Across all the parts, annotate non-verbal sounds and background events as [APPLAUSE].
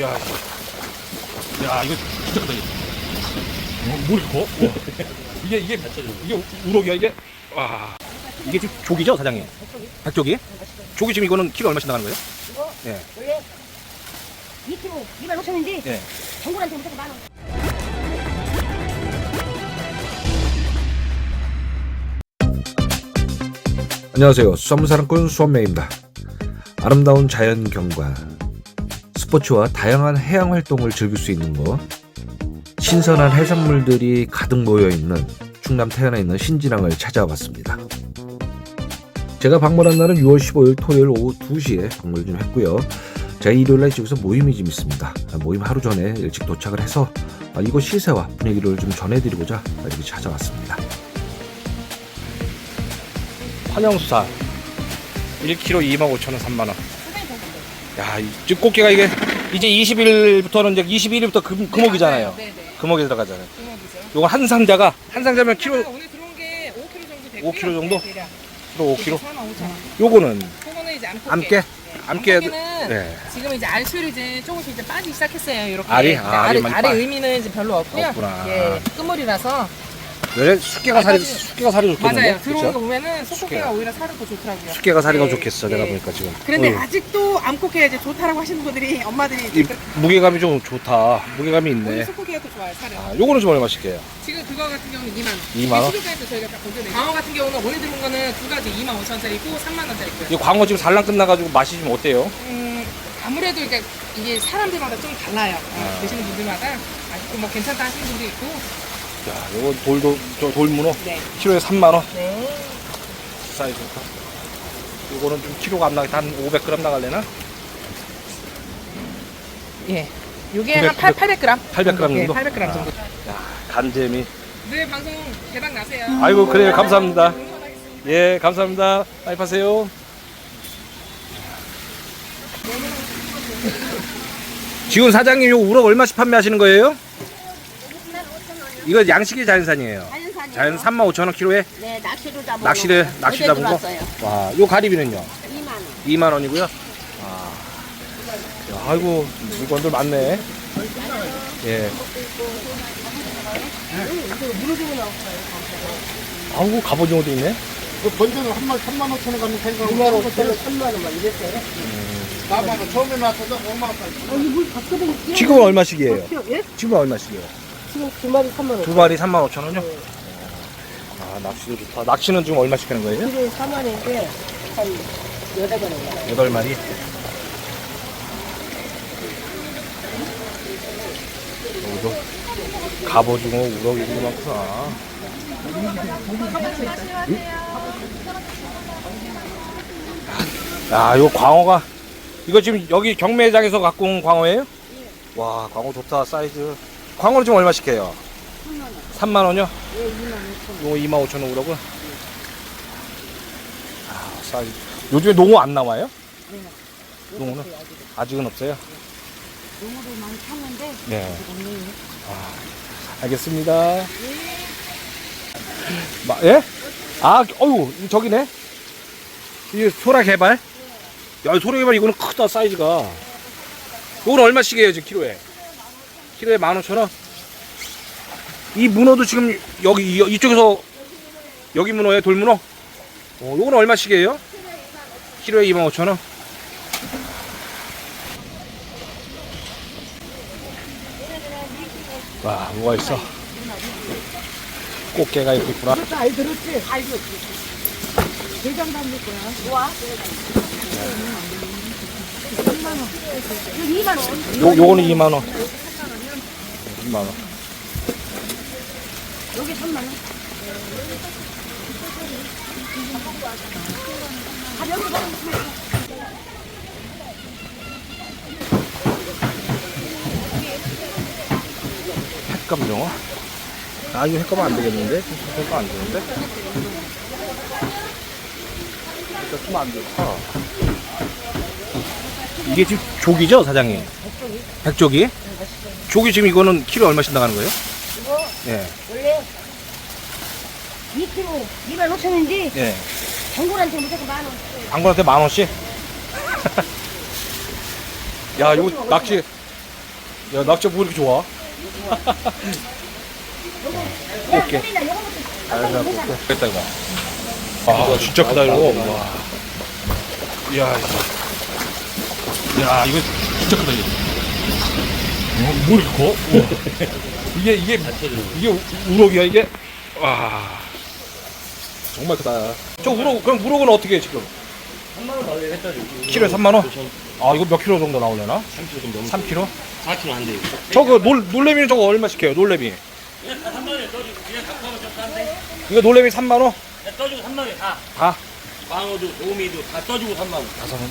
야, 이거. 야, 이거 진짜 크다. 이거. 어, 뭐 이렇게 커? 와. 이게, 이게, 이게 우- 우럭이야, 이게? 와. 이게 지금 조기죠, 사장님? 백조기? 조기 지금 이거는 키로 얼마씩 나가는 거예요? 이거 예. 원래 2kg 2만 5천인데 예. 전골한테 무조건 만 원. 안녕하세요. 수산사랑꾼 수원매입니다. 아름다운 자연 경관, 스포츠와 다양한 해양 활동을 즐길 수 있는 곳, 신선한 해산물들이 가득 모여 있는 충남 태안에 있는 신진항을 찾아왔습니다. 제가 방문한 날은 6월 15일 토요일 오후 2시에 방문을 좀 했고요. 제가 일요일날 이쪽에서 모임이 좀 있습니다. 모임 하루 전에 일찍 도착을 해서 아, 이곳 시세와 분위기를 좀 전해드리고자 이렇게 찾아왔습니다. 환영수산 1kg 25,000원 3만 원 야, 이 꽃게가 이게 이제 20일부터는 이제 21일부터 금, 금옥이잖아요 네 네. 금옥에 들어가잖아요 금옥이죠. 요거 한 상자가 한 상자면 키로 오늘 들어온 게 5kg 정도 되고요. 5kg 정도? 네, 대략. 키로 5kg 45,000원. 요거는 그거는 이제. 암깨 암깨 암깨는 네. 지금 이제 알수율이 이제 조금씩 이제 빠지기 시작했어요. 이렇게. 알이? 아, 아, 알이 래 많이 알의 빠- 의미는 이제 별로 없고요. 없구나. 예, 끝물이라서 원래 숙개가 살이 아, 숙개가 살이 좋겠는데 맞아요. 들어오는 거 그쵸? 보면은. 소고기가 오히려 살은 더 좋더라고요. 숙개가 살이 더 예, 좋겠어 예. 내가 보니까 지금 그런데 어휴, 아직도 암꽃게 이제 좋다라고 하시는 분들이 엄마들이 이 무게감이 좀 좋다 무게감이 있네 소고기가 더 좋아요. 살은. 아 요거는 좀 얼마 씩해요 지금 그거 같은 경우는 2만 원. 2만 원? 시루가에서 저희가 딱 건져내요. 광어 같은 경우는 오늘 들어온 거는 두 가지 2만 5천 원짜리고 3만 원짜리 있고요. 이 광어 지금 산란 끝나가지고 맛이 좀 어때요? 음, 아무래도 이게, 이게 사람들마다 좀 달라요. 어, 아. 드시는 분들마다 아직도 뭐 괜찮다 하시는 분도 있고. 야 요거 돌도 저 돌문어 네. 키로에 3만 원 네. 사이즈 요거는 좀 키로가 안 나겠다 한 500g 나갈래나? 예. 요게 한 900, 8, 800g. 800g 예, 정도? 800g 정도. 야 간재미 늘 방송 대박 나세요. 아이고 그래요 감사합니다. 예 감사합니다 많이 파세요 지금 사장님 요 우럭 얼마씩 판매하시는 거예요? 이거 양식이 자연산이에요 자연산이요. 자연 35,000원 키로에 네, 낚시로 잡은 낚시를 거. 낚시 어제 잡은 거? 들어왔어요. 와, 요 가리비는요? 2만 원. 2만 원이고요. 아. 야, 아이고 물건들 많네. 예. 아이고 갑오징어도 있네. 그 번제는 한 마리 3만 5천 원 가면 생각 2만 5천 원, 3만 원만 이랬어요. 나봐도 처음에 나왔어도 5만 원까지. 어, 이물 밥그릇 지금은 얼마씩이에요? 예? 지금 은 얼마씩이에요? 지금 두 마리 3만 원. 두 마리 3만 5천 원요? 아, 낚시도 좋다. 낚시는 지금 얼마씩 하는 거예요? 그게 4만 원인데 한 여덟 번인가. 여덟 마리. 갑오징어, 우럭 이런 거 많구나. 야, 요 광어가 이거 지금 여기 경매장에서 갖고 온 광어예요? 와, 광어 좋다 사이즈. 광어는 지금 얼마씩 해요? 3만 원이요? 요거 2만 5천 원 우럭은. 아, 사이즈. 요즘에 농어 안 나와요? 농어는 아직은 없어요. 농어도 많이 탔는데 네. 없네요. 알겠습니다. 마, 예? 아, 어유 저기네. 이게 소라 개발? 야, 소라 개발 이거는 크다 사이즈가. 이거는 얼마씩이에요 지금 키로에? 키로에 만 오천 원. 이 문어도 지금 여기 이- 이쪽에서 여기 문어에 돌문어. 어, 요거는 얼마씩이에요? 키로에 2만 5천 원. 와, 뭐가 있어? 꽃게가 이렇게 있구나. 알 들었지? 알고 대장 담을 거야. 와. 3만 원. 이거 2만 원. 요, 요거는 2만 원. 2만 원. 여기 3만 원. 아, 여기 봐. 횟감정어? 아, 이거 횟감은 안 되겠는데? 횟감 안 되는데? 일단 쓰면 안 좋다. 이게 지금 조기죠, 사장님? 백조기? 조기 지금 이거는 키로 얼마씩 나가는 거예요? 이거 예. 원래 2kg 2만 5천 원인데 예. 전골한테 무조건 만 원. 방구한테 만 원씩? [LAUGHS] 야, 이거 낚시, 야 낙지 뭐 이렇게 좋아? 오케이. 알자 볼게. 됐다 이거. 아 진짜 크다 이거. 와. 야 이거. 야 이거 진짜 크다 이거. 어, 뭐 이렇게 커? 우와. 이게 이게 이게 우- 우럭이야 이게? 와. 정말 크다. 저 우럭 그럼 우럭은 어떻게 해 지금? 3만 원 나오게 했더니 키로에 3만 원? 아 이거 몇 킬로 정도 나오려나? 3kg 정도 3킬로? 4kg 안 돼요 저거 놀 놀래미는 저거 얼마씩 해요? 놀래미. 그냥 3만 원에 떠주고 그냥 갖고 가면 좀 싼데 이거 놀래미 3만 원? 그냥 떠주고 3만 원에 다 다. 광어도 도우미도 다 떠주고 3만 원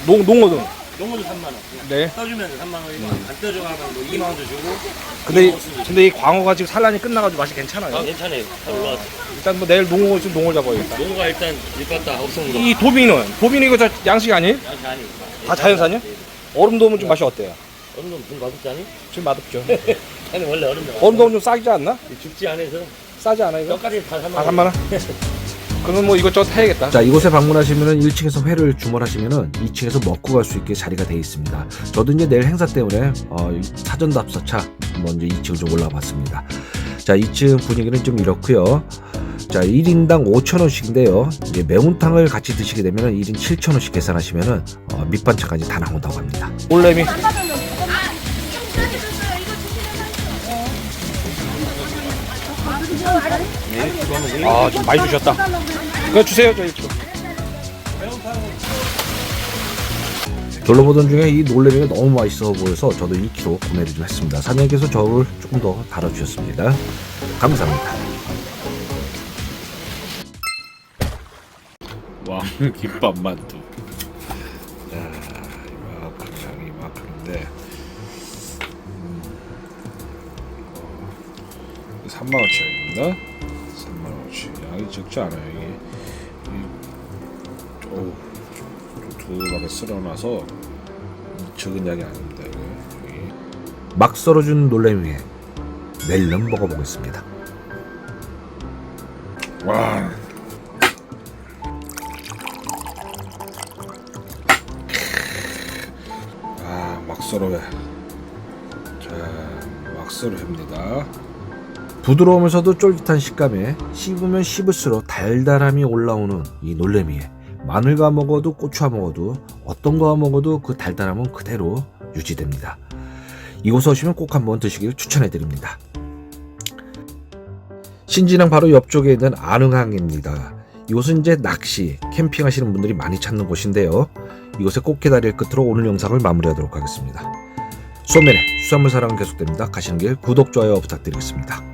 농 농어등. 농어도 3만 원 네. 떠주면 3만 원이고 안 하면 뭐 2만 원도 주고 근데 이- 근데 이 광어가 지금 산란이 끝나가지고 맛이 괜찮아요. 아, 괜찮아요 다 올라왔어 일단 뭐 내일 농어 있으면 농어 잡아야겠다. 농어가 일단 일봤다 없으면 거이 도미는 도미는 이거 저 양식 아니에요? 양식 아니고 다 자연산이요? 얼음 도우면 좀 맛이 어때요? 얼음도 좀 맛없지 않니? 좀 맛없죠. [LAUGHS] 아니 원래 얼음도 얼음 도우면 좀 싸지 않나? 죽지 않아서 싸지 않아 이거? 뼈까지 다 3만 다원 3만 원? [LAUGHS] 그러면 뭐 이것저것 해야겠다. 자 이곳에 방문하시면은 1층에서 회를 주문하시면은 2층에서 먹고 갈 수 있게 자리가 되어 있습니다. 저도 이제 내일 행사 때문에 어, 이 사전 답사차 한번 이제 2층 좀 올라봤습니다. 자 2층 분위기는 좀 이렇고요. 자 1인당 5,000원씩인데요. 이제 매운탕을 같이 드시게 되면은 1인 7,000원씩 계산하시면은 어, 밑반찬까지 다 나온다고 합니다. 놀래미. 아, 좀 많이 주셨다. 그거 주세요, 저희 좀. 둘러보던 중에 이 놀래미가 너무 맛있어 보여서 저도 1kg 구매를 좀 했습니다. 사장님께서 저를 조금 더 달아주셨습니다. 감사합니다. 왕 김밥 만두. 야, 양이 이만큼인데 음, 3만 원짜리입니다. 3만 원치. 양이 적지 않아요 이게. 이, 어우, 두툼하게 쓸어놔서 적은 양이 아닙니다. 여기. 막 썰어준 놀래미에 멜론 먹어보겠습니다. 와. 아, 막서로회. 자, 막서로 회입니다. 부드러우면서도 쫄깃한 식감에 씹으면 씹을수록 달달함이 올라오는 이 놀래미에 마늘과 먹어도 고추와 먹어도 어떤 거와 먹어도 그 달달함은 그대로 유지됩니다. 이곳에 오시면 꼭 한번 드시길 추천해 드립니다. 신진항 바로 옆쪽에 있는 안흥항입니다. 이곳은 이제 낚시, 캠핑 하시는 분들이 많이 찾는 곳인데요. 이곳의 꽃게다리를 끝으로 오늘 영상을 마무리하도록 하겠습니다. 수업면에 수산물 사랑은 계속됩니다. 가시는 길 구독, 좋아요 부탁드리겠습니다.